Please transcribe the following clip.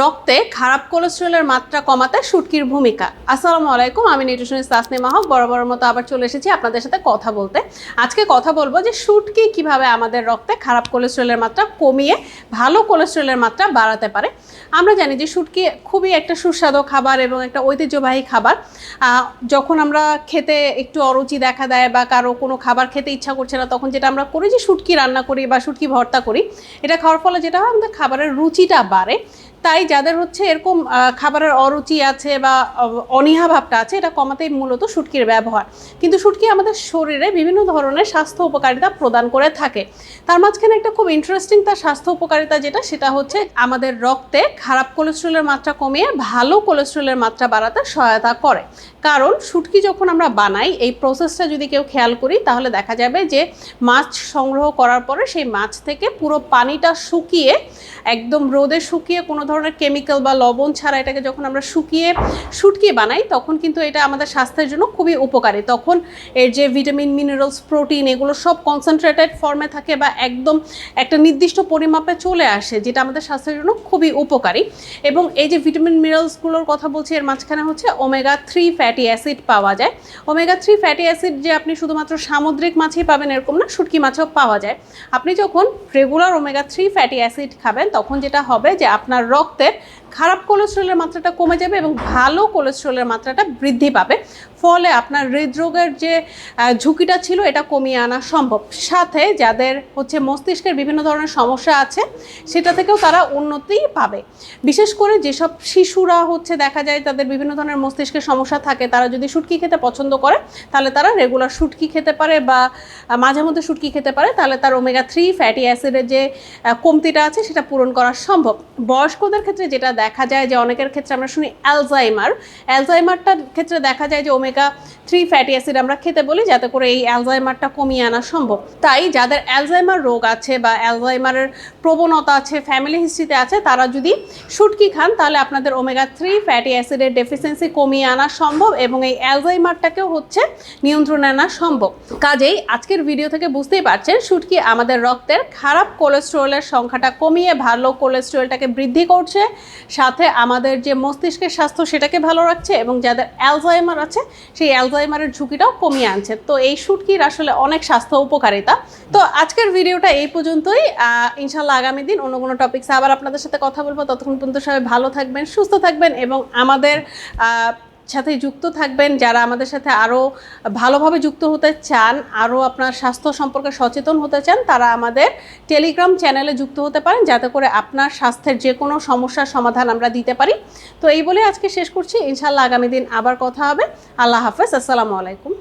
রক্তে খারাপ কোলেস্ট্রলের মাত্রা কমাতে শুটকির ভূমিকা। আসসালামু আলাইকুম, আমি নিউট্রিশনিস্ট তাসনিমা হক বড় মতো আবার চলে এসেছি আপনাদের সাথে কথা বলতে। আজকে কথা বলব যে শুটকি কীভাবে আমাদের রক্তে খারাপ কোলেস্ট্রলের মাত্রা কমিয়ে ভালো কোলেস্ট্রলের মাত্রা বাড়াতে পারে। আমরা জানি যে শুটকি খুবই একটা সুস্বাদু খাবার এবং একটা ঐতিহ্যবাহী খাবার। যখন আমরা খেতে একটু অরুচি দেখা দেয় বা কারও কোনো খাবার খেতে ইচ্ছা করছে না, তখন যেটা আমরা করি যে শুটকি রান্না করি বা শুটকি ভর্তা করি। এটা খাওয়ার ফলে যেটা হয়, আমাদের খাবারের রুচিটা বাড়ে। তাই যাদের হচ্ছে এরকম খাবারের অরুচি আছে বা অনীহা ভাবটা আছে, এটা কমাতেই মূলত শুটকির ব্যবহার। কিন্তু শুটকি আমাদের শরীরে বিভিন্ন ধরনের স্বাস্থ্য উপকারিতা প্রদান করে থাকে। তার মাঝখানে একটা খুব ইন্টারেস্টিং তার স্বাস্থ্য উপকারিতা যেটা, সেটা হচ্ছে আমাদের রক্তে খারাপ কোলেস্ট্রলের মাত্রা কমিয়ে ভালো কোলেস্ট্রলের মাত্রা বাড়াতে সহায়তা করে। কারণ শুটকি যখন আমরা বানাই, এই প্রসেসটা যদি কেউ খেয়াল করি, তাহলে দেখা যাবে যে মাছ সংগ্রহ করার পরে সেই মাছ থেকে পুরো পানিটা শুকিয়ে, একদম রোদে শুকিয়ে কোনো ধরনের কেমিক্যাল বা লবণ ছাড়া এটাকে যখন আমরা শুকিয়ে শুটকি বানাই, তখন কিন্তু এটা আমাদের স্বাস্থ্যের জন্য খুবই উপকারী। তখন এর যে ভিটামিন মিনারেলস প্রোটিন এগুলো সব কনসেন্ট্রেটেড ফর্মে থাকে বা একদম একটা নির্দিষ্ট পরিমাপে চলে আসে, যেটা আমাদের স্বাস্থ্যের জন্য খুবই উপকারী। এবং এই যে ভিটামিন মিনারেলসগুলোর কথা বলছি, এর মাঝখানে হচ্ছে ওমেগা থ্রি ফ্যাটি অ্যাসিড পাওয়া যায়। ওমেগা থ্রি ফ্যাটি অ্যাসিড যে আপনি শুধুমাত্র সামুদ্রিক মাছেই পাবেন এরকম না, শুটকি মাছেও পাওয়া যায়। আপনি যখন regular omega three fatty acid খাবেন, তখন যেটা হবে যে আপনার রক্তের খারাপ কোলেস্ট্রলের মাত্রাটা কমে যাবে এবং ভালো কোলেস্ট্রলের মাত্রাটা বৃদ্ধি পাবে। ফলে আপনার হৃদরোগের যে ঝুঁকিটা ছিল এটা কমিয়ে আনা সম্ভব। সাথে যাদের হচ্ছে মস্তিষ্কের বিভিন্ন ধরনের সমস্যা আছে, সেটা থেকেও তারা উন্নতি পাবে। বিশেষ করে যেসব শিশুরা হচ্ছে দেখা যায় তাদের বিভিন্ন ধরনের মস্তিষ্কের সমস্যা থাকে, তারা যদি শুটকি খেতে পছন্দ করে, তাহলে তারা রেগুলার শুটকি খেতে পারে বা মাঝে মধ্যে শুটকি খেতে পারে, তাহলে তার ওমেগা থ্রি ফ্যাটি অ্যাসিডের যে কমতিটা আছে, সেটা পূরণ করা সম্ভব। বয়স্কদের ক্ষেত্রে যেটা দেখা যায় যে অনেকের ক্ষেত্রে আমরা শুনি অ্যালজাইমার অ্যালজাইমারটার ক্ষেত্রে দেখা যায় যে ওমেগা থ্রি ফ্যাটি অ্যাসিড আমরা খেতে বলি, যাতে করে এই অ্যালজাইমারটা কমিয়ে আনা সম্ভব। তাই যাদের অ্যালজাইমার রোগ আছে বা অ্যালজাইমারের প্রবণতা আছে ফ্যামিলি হিস্ট্রিতে আছে, তারা যদি শুটকি খান, তাহলে আপনাদের ওমেগা থ্রি ফ্যাটি অ্যাসিডের ডেফিসিয়েন্সি কমিয়ে আনা সম্ভব এবং এই অ্যালজাইমারটাকেও হচ্ছে নিয়ন্ত্রণে আনা সম্ভব। কাজেই আজকের ভিডিও থেকে বুঝতেই পারছেন শুটকি আমাদের রক্তের খারাপ কোলেস্ট্রলের সংখ্যাটা কমিয়ে ভালো কোলেস্ট্রলটাকে বৃদ্ধি করছে। সাথে আমাদের যে মস্তিষ্কের স্বাস্থ্য সেটাকে ভালো রাখছে এবং যাদের অ্যালজাইমার আছে, সেই অ্যালজাইমারের ঝুঁকিটাও কমিয়ে আনছে। তো এই শুটকির আসলে অনেক স্বাস্থ্য উপকারিতা। তো আজকের ভিডিওটা এই পর্যন্তই। ইনশাল্লাহ আগামী দিন অন্য কোনো টপিকসে আবার আপনাদের সাথে কথা বলব। ততক্ষণ পর্যন্ত সবাই ভালো থাকবেন, সুস্থ থাকবেন এবং আমাদের সাথে যুক্ত থাকবেন, যারা আমাদের সাথে আরও ভালোভাবে যুক্ত হতে চান আরও আপনার স্বাস্থ্য সম্পর্কে সচেতন হতে চান, তারা আমাদের টেলিগ্রাম চ্যানেলে যুক্ত হতে পারেন, যাতে করে আপনার স্বাস্থ্যের যে কোনো সমস্যার সমাধান আমরা দিতে পারি। তো এই বলে আজকে শেষ করছি। ইনশাল্লাহ আগামী দিন আবার কথা হবে। আল্লাহ হাফেজ। আসসালামু আলাইকুম।